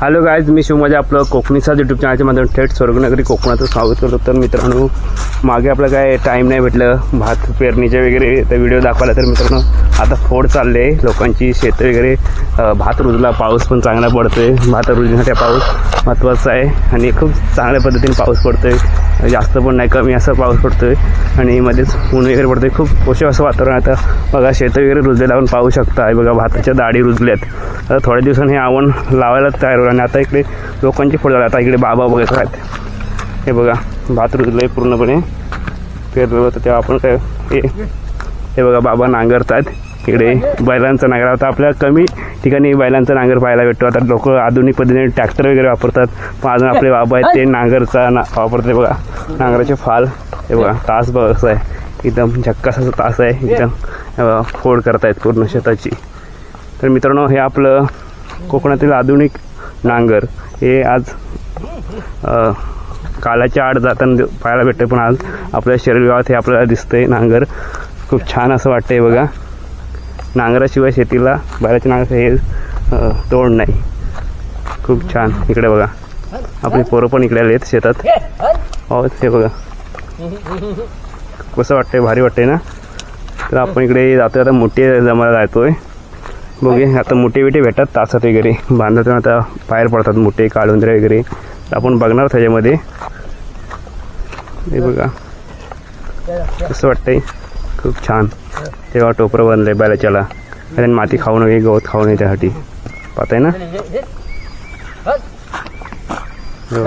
Hello guys मी शिवमाजे आपलं कोकणीचा YouTube चॅनलच्या माध्यमातून थेट स्वर्गनगरी कोकणाचं स्वागत करतो. तर मित्रांनो मागे आपलं काय टाईम नाही भेटलं भात पेरणीचे वगैरे तर व्हिडिओ दाखवला तर मित्रांनो आता फोड चालले लोकांची शेतं वगैरे भात रुजला पाऊस पण चांगला पडतोय. भात रुजण्यासाठी पाऊस महत्त्वाचा आहे आणि खूप चांगल्या पद्धतीने पाऊस पडतोय. जास्त पण नाही कमी असा पाऊस पडतोय आणि मध्येच ऊन वगैरे पडतोय. खूप पोषक असं वातावरण आता बघा शेतं वगैरे रुजलेलं आपण पाहू शकता. बघा भाताच्या दाढी रुजल्यात. तर थोड्या दिवसांनी हे आवण लावायला तयार होईल आणि आता इकडे लोकांची फळ आता इकडे बाबा बघत आहेत. हे बघा भात रुजलं आहे पूर्णपणे पेरलं होतं तेव्हा आपण काय हे हे बघा बाबा नांगरतात इकडे बैलांचा नांगर. आता आपल्या कमी ठिकाणी बैलांचा नांगर पाहायला भेटतो. आता लोक आधुनिक पद्धतीने ट्रॅक्टर वगैरे वापरतात. पण अजून आपले बाबा आहेत ते नांगरचा ना वापरते बघा नांगराचे फाल. हे बघा तास बघ असं आहे. एकदम झक्कासाचा तास आहे. एकदम फोड करतायत पूर्ण शेताची. तर मित्रांनो हे आपलं कोकणातील आधुनिक नांगर. हे आज कालाच्या आड जाताना पाहायला भेटतं पण आज आपल्या शरीर विभागात हे आपल्याला दिसतंय नांगर. खूप छान असं वाटतंय बघा. नांगराशिवाय शेतीला बाहेरच्या नांगर हे तोड नाही. खूप छान. इकडे बघा. आपली पोरं पण इकडे आले आहेत शेतात. हो हे बघा. कसं वाटतंय? भारी वाटतंय ना? तर आपण इकडे जातो आता मोठी जमायला जातोय. बघूया आता मोठे विटे भेटतात तासात वगैरे बांधताना आता बाहेर पडतात मोठे काळुंद्रे वगैरे आपण बघणार त्याच्यामध्ये हे बघा कसं वाटतंय खूप छान तेव्हा टोपरं बनलंय बैलाच्याला कारण माती खाऊ नये गवत खाऊ नये त्यासाठी पाहताय ना हो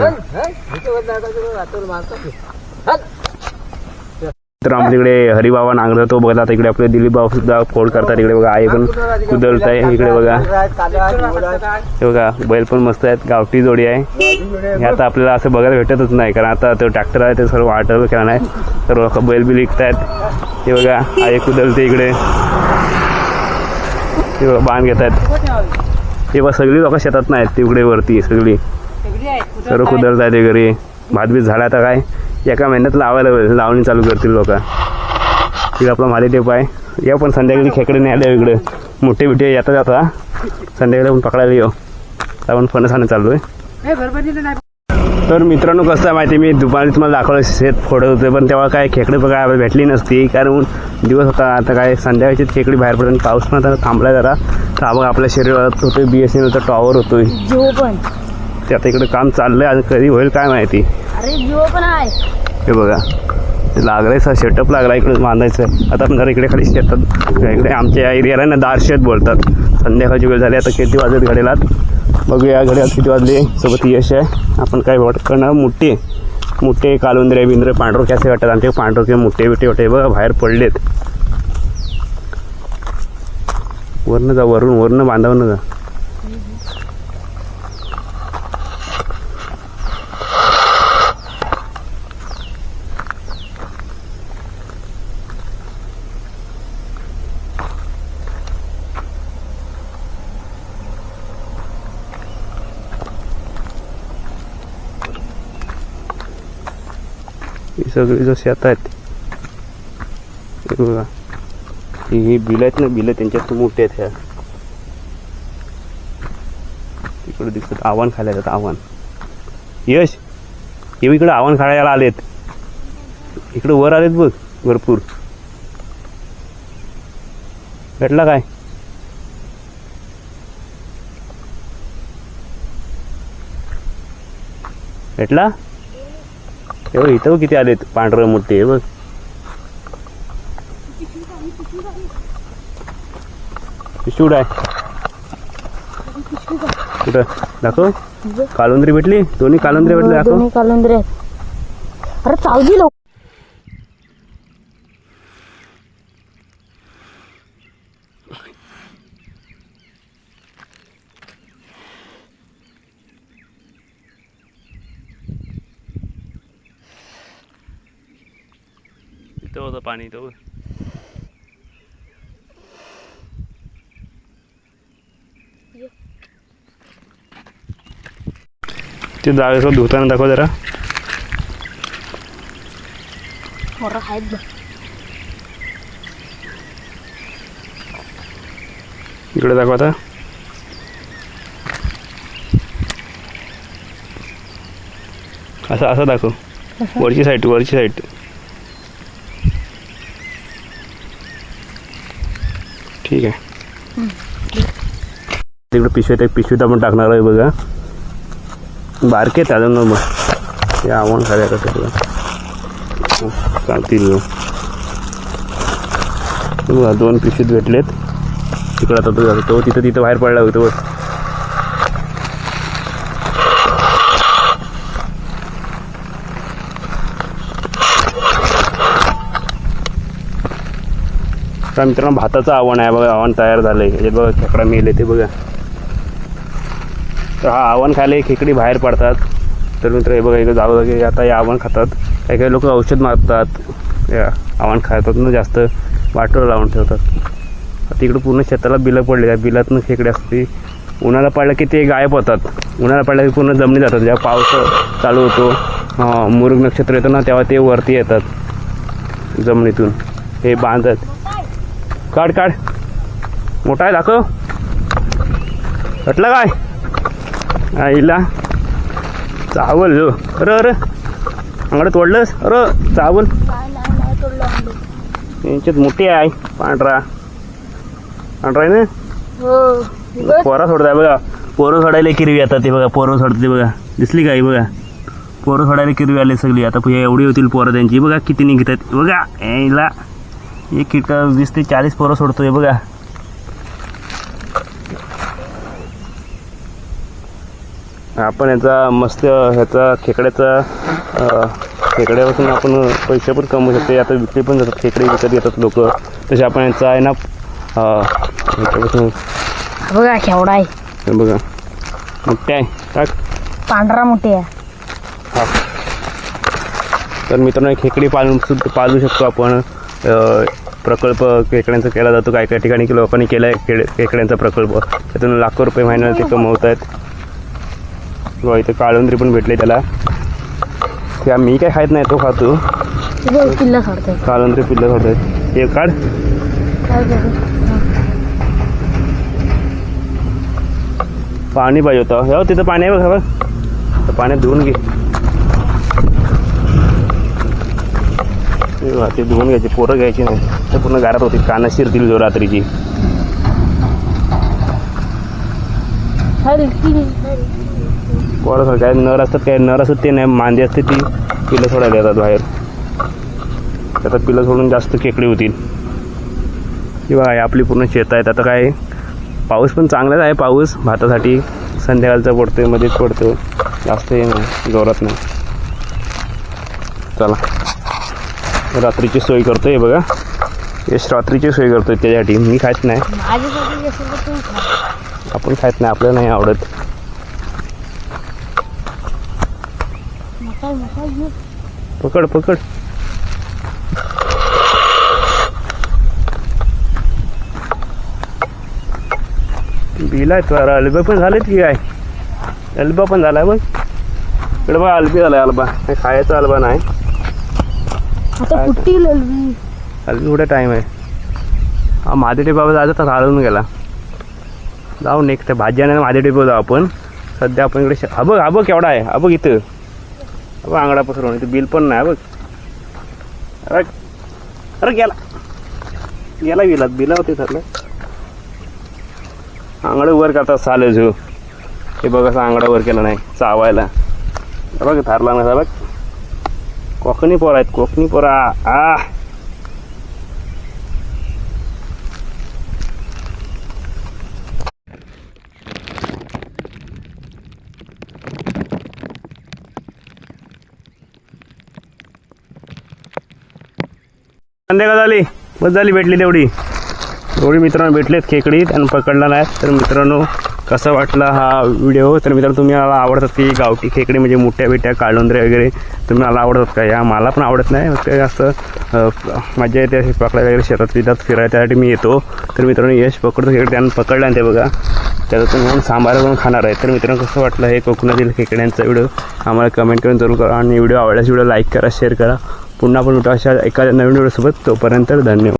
तर आमच्या इकडे हरिबाबा नांगर तो बघा आता इकडे आपले दिलीप भाऊ सुद्धा फोड करतात इकडे बघा आई पण कुदळत आहे इकडे बघा. हे बघा बैल पण मस्त आहेत गावठी जोडी आहे. हे आता आपल्याला असं बघायला भेटतच नाही कारण आता तो ट्रॅक्टर आहे ते सर्व वाटलं केला नाही सर्व बैल बी विकतायत. हे बघा आई कुदलते इकडे. हे बघा बाण घेत आहेत हे बघा सगळी लोक शेतात नाहीत तिकडे वरती सगळी. सर्व कुदळत आहेत वगैरे भातबीत झाला आता काय? एका महिन्यात लावायला. लावणी चालू करतील लोक. इकडे आपला माली टेप आहे. या पण संध्याकाळी खेकडे न्यायला इकडे. मोठे बिठे येता जाता. संध्याकाळी आपण पकडायला येऊ. आपण फणस आणून चालू आहे. तर मित्रांनो कसं आहे माहिती मी दुपारी तुम्हाला दाखवलं शेत फोडत होते पण तेव्हा काय खेकडे बघायला भेटली नसती. कारण दिवस होता आता काय संध्याकाळची खेकडी बाहेर पडून पाऊस पण आता थांबलाय जरा. तर बघ आपल्या शरीरात होतोय बी एस एनचा टॉवर होतोय. पण. ते आता इकडे काम चाललंय आणि कधी होईल काय माहिती. अरे जिओ पण आहे. हे बघा लागलाय सा सेटअप लागला इकडे बांधायचं. आता आपण जरा इकडे खाली शेतात इकडे आमच्या या एरियाला ना दारशेत बोलतात. संध्याकाळची वेळ झाली आता किती वाजत घडेलात? बघूया घड्यात किती वाजले. सोबत यश आहे. आपण काय वाट करणार मोठे मोठे कालुंद्रे बिंद्रे पांढरोक्या असे वाटतात आमचे पांढरोके मोठे बिटे वाटे बघा बाहेर पडलेत. वरनं जा वरून वरनं बांधावं जा. सगळी जशी आता आहेत. हे बघा. ही ही बिलं आहेत ना बिलं त्यांच्यात मोठे आहेत ह्या. इकडे दिसत आव्हान खायला येतात आव्हान. यश हे इकडे आव्हान खायला आलेत. इकडे वर आलेत बघ भरपूर. भेटला काय? भेटला? हे इथं किती आलेत? पांढरं मोठे हे बघ. पिशूड आहे कुठं? दाखव. कालुंद्री भेटली? दोन्ही कालुंद्री भेटले दाखव. कालुंदरे अरे चावजी लोक पाणी बघ. ते जागेसोबत धुताना दाखव जरा. इकडे दाखव आता. असं असं दाखव. वरची साईड वरची साईड ठीक आहे. तिकडे एक पिशवीत आपण टाकणार आहे बघा. बारके आहेत अजून मग ते आवड खाल्या कसं बघा. बघा. दोन पिशवीत भेटलेत. तिकडं आता तो जातो तो तिथं तिथं बाहेर पडला होतो तर मित्रांनो भाताचं आव्हान आहे बघा आव्हान तयार झालं हे बघा खेकडा मेले ते बघा. तर हा आव्हान खायला खेकडी बाहेर पडतात. तर मित्र हे बघा इकडे जागोजागी आता हे आव्हान खातात. काही काही लोक औषध मारतात. या आव्हान खातात ना जास्त. वाटोर लावून ठेवतात. तिकडं पूर्ण शेताला बिलं पडले त्या बिलातनं खेकडे असते. उन्हाळा पडलं की ते गायब होतात. उन्हाळा पडलं की पूर्ण जमिनी जातात. जेव्हा पाऊस चालू होतो मुरुग नक्षत्र येतं ना तेव्हा ते वरती येतात जमिनीतून. हे बांधतात काढ काढ. मोठा आहे दाखव. कटलं काय? आईला. चावल जो अरे अरे. अंगडं तोडलंस अरे चावल. काय यांच्यात मोठी आहे पांढरा. पांढरा आहे ना? हो. पोरा सोडताय बघा. पोरं सोडायला किरवी आता ते बघा पोरं सोडते बघा. दिसली का ही बघा? पोरं सोडायला किरवी आले सगळी. आता एवढी होतील पोरं त्यांची. बघा किती निघतात बघा यायला. एक किट वीस ते चाळीस पोरं सोडतोय बघा. आपण याचा मस्त ह्याचा खेकड्याचा खेकड्यापासून आपण पैसे पण कमवू शकतो. आता विकले पण जातात खेकडे विकत येतात लोक. तसे आपण याचा आहे ना ह्याच्यापासून बघा केवढा आहे. हे बघा. मोठे आहे. टाक. पांढरा मोठी आहे. हा. तर मित्रांनो खेकडी पालून सुद्धा पालू शकतो आपण. प्रकल्प खेकड्यांचा केला जातो. काय काय ठिकाणी की लोकांनी केला आहे खेड खेकड्यांचा प्रकल्प. त्यातून लाखो रुपये महिन्याला ते कमवत आहेत किंवा इथे काळुंद्री पण भेटले त्याला. त्या मी काय खात नाही तो खातो. पिल्ला सोडतोय काळुंद्री पिल्लं खातात. हे काढ. पाणी पाहिजे होतं. हो तिथं पाणी आहे बघ. पाण्यात धुवून घे हे बघा, ते धुवून घ्यायचे पोरं घ्यायची नाही. ते पूर्ण घरात होती काना शिरतील जो रात्रीची. पोरं काय नर असतात काय नर असतात ते नाही मांदी असते ती पिलं सोडायला येतात बाहेर. त्यात पिलं सोडून जास्त खेकडी होतील. हे आपली पूर्ण शेत आहेत. आता काय पाऊस पण चांगलाच आहे पाऊस. भातासाठी संध्याकाळचा पडतोय मध्येच पडतो जास्त हे नाही जोरात नाही. चला. रात्रीची सोय करतोय बघा. यश रात्रीची सोय करतोय त्याच्यासाठी मी खात नाही. आपण खात नाही आपल्याला नाही आवडत. पकड पकड. बिला आहेत बरं अल्बा पण झालेत की काय? अल्बा पण झालाय बघ. इकडे बघा अल्बी झालाय अल्बा. काय खायचा अल्बा नाही. आता अल्बी कुठे टाईम आहे? हा माझे टेपा जायचं तर हळून गेला. जाऊ नेक्स्ट भाजी आणि माझे टेपा जाऊ आपण. सध्या आपण इकडे श- हा बघ हा बघ केवढा आहे. हा बघ इथं. हा बघ आंगडा पसरवून इथं बिल पण नाही बघ. अरे अरे गेला. गेला बिलात बिला होते ठरलं आंगडं वर करतात साले झो हे बघ असं आंगडा वर केला नाही चावायला. बघ थारला नाही बघ. कोकणी पोरं आहेत कोकणी पोरा आ संध्याकाळ झाली? बस झाली भेटली तेवढी. एवढी मित्रांनो भेटलेत खेकडी त्यांना पकडला नाही. तर मित्रांनो कसा वाटला हा व्हिडिओ तर मित्रांनो तुम्ही मला आवडतात की गावठी खेकडी म्हणजे मोठ्या बिट्या काळुंद्रे वगैरे तुम्हाला मला आवडतात का? या मला पण आवडत नाही. ते जास्त मजा येते अशी पकडायला वगैरे शेतात तिथं फिरायला त्यासाठी मी येतो. तर मित्रांनो यश पकडतो खेकडे त्यांना पकडला आणि ते बघा त्याचा तुम्ही म्हणून सांबार करून खाणार आहे. तर मित्रांनो कसं वाटलं हे कोकणातील खेकड्यांचा व्हिडिओ आम्हाला कमेंट करून जरूर करा आणि व्हिडिओ आवडल्यास व्हिडिओ लाईक करा शेअर करा. पुन्हा पण उठा अशा एखाद्या नवीन व्हिडिओसोबत तोपर्यंत धन्यवाद.